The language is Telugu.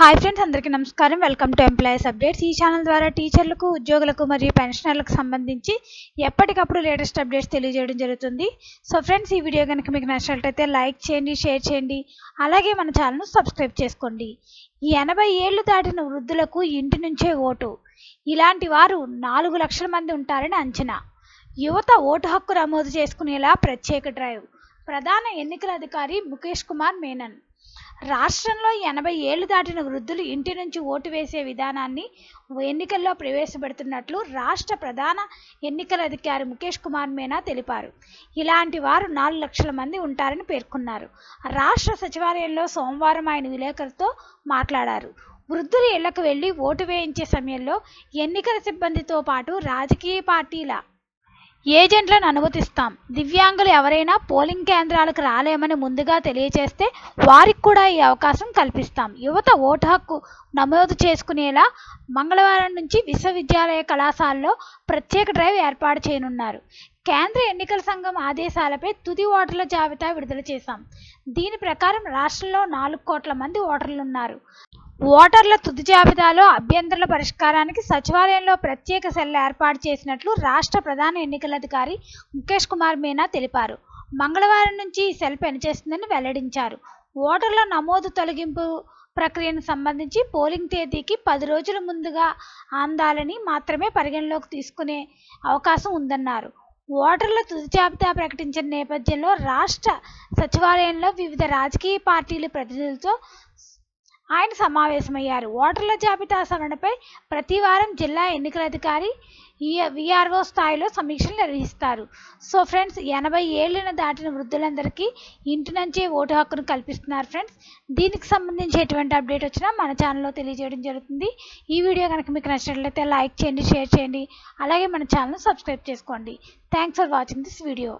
హాయ్ ఫ్రెండ్స్ అందరికీ నమస్కారం. వెల్కమ్ టు ఎంప్లాయీస్ అప్డేట్స్ ఈ ఛానల్ ద్వారా టీచర్లకు ఉద్యోగులకు మరియు పెన్షనర్లకు సంబంధించి ఎప్పటికప్పుడు లేటెస్ట్ అప్డేట్స్ తెలియజేయడం జరుగుతుంది. సో ఫ్రెండ్స్ ఈ వీడియో కనుక మీకు నచ్చినట్లయితే లైక్ చేయండి షేర్ చేయండి. అలాగే మన ఛానల్ను సబ్స్క్రైబ్ చేసుకోండి. ఈ ఎనభై ఏళ్ళు దాటిన వృద్ధులకు ఇంటి నుంచే ఓటు. ఇలాంటి వారు నాలుగు లక్షల మంది ఉంటారని అంచనా. యువత ఓటు హక్కు నమోదు చేసుకునేలా ప్రత్యేక డ్రైవ్ ప్రధాన ఎన్నికల అధికారి ముఖేష్ కుమార్ మేనన్. రాష్ట్రంలో ఎనభై ఏళ్ళు దాటిన వృద్ధులు ఇంటి నుంచి ఓటు వేసే విధానాన్ని ఎన్నికల్లో ప్రవేశపెడుతున్నట్లు రాష్ట్ర ప్రధాన ఎన్నికల అధికారి ముఖేష్ కుమార్ మీనా తెలిపారు. ఇలాంటి వారు నాలుగు లక్షల మంది ఉంటారని పేర్కొన్నారు. రాష్ట్ర సచివాలయంలో సోమవారం ఆయన విలేకరులతో మాట్లాడారు. వృద్ధులు ఇళ్ళకు వెళ్ళి ఓటు వేయించే సమయంలో ఎన్నికల సిబ్బందితో పాటు రాజకీయ పార్టీల ఏజెంట్లను అనుమతిస్తాం. దివ్యాంగులు ఎవరైనా పోలింగ్ కేంద్రాలకు రాలేమని ముందుగా తెలియజేస్తే వారికి కూడా ఈ అవకాశం కల్పిస్తాం. యువత ఓటు హక్కు నమోదు చేసుకునేలా మంగళవారం నుంచి విశ్వవిద్యాలయ కళాశాలలో ప్రత్యేక డ్రైవ్ ఏర్పాటు చేయనున్నారు. కేంద్ర ఎన్నికల సంఘం ఆదేశాలపై తుది ఓటర్ల జాబితా విడుదల చేశాం. దీని ప్రకారం రాష్ట్రంలో నాలుగు కోట్ల మంది ఓటర్లున్నారు. ఓటర్ల తుది జాబితాలో అభ్యంతరాల పరిష్కారానికి సచివాలయంలో ప్రత్యేక సెల్ ఏర్పాటు చేసినట్లు రాష్ట్ర ప్రధాన ఎన్నికల అధికారి ముఖేష్ కుమార్ మీనా తెలిపారు. మంగళవారం నుంచి ఈ సెల్ పనిచేస్తుందని వెల్లడించారు. ఓటర్ల నమోదు తొలగింపు ప్రక్రియను సంబంధించి పోలింగ్ తేదీకి పది రోజుల ముందుగా అందాలని మాత్రమే పరిగణలోకి తీసుకునే అవకాశం ఉందన్నారు. ఓటర్ల తుది జాబితా ప్రకటించిన నేపథ్యంలో రాష్ట్ర సచివాలయంలో వివిధ రాజకీయ పార్టీల ప్రతినిధులతో ఆయన సమావేశమయ్యారు. ఓటర్ల జాబితా సవరణపై ప్రతివారం జిల్లా ఎన్నికల అధికారి విఆర్ఓ స్థాయిలో సమీక్షలు నిర్వహిస్తారు. సో ఫ్రెండ్స్ ఎనభై ఏళ్ళను దాటిన వృద్ధులందరికీ ఇంటి నుంచే ఓటు హక్కును కల్పిస్తున్నారు ఫ్రెండ్స్. దీనికి సంబంధించి ఎటువంటి అప్డేట్ వచ్చినా మన ఛానల్లో తెలియజేయడం జరుగుతుంది. ఈ వీడియో కనుక మీకు నచ్చినట్లయితే లైక్ చేయండి షేర్ చేయండి. అలాగే మన ఛానల్ సబ్స్క్రైబ్ చేసుకోండి. Thanks for watching this video.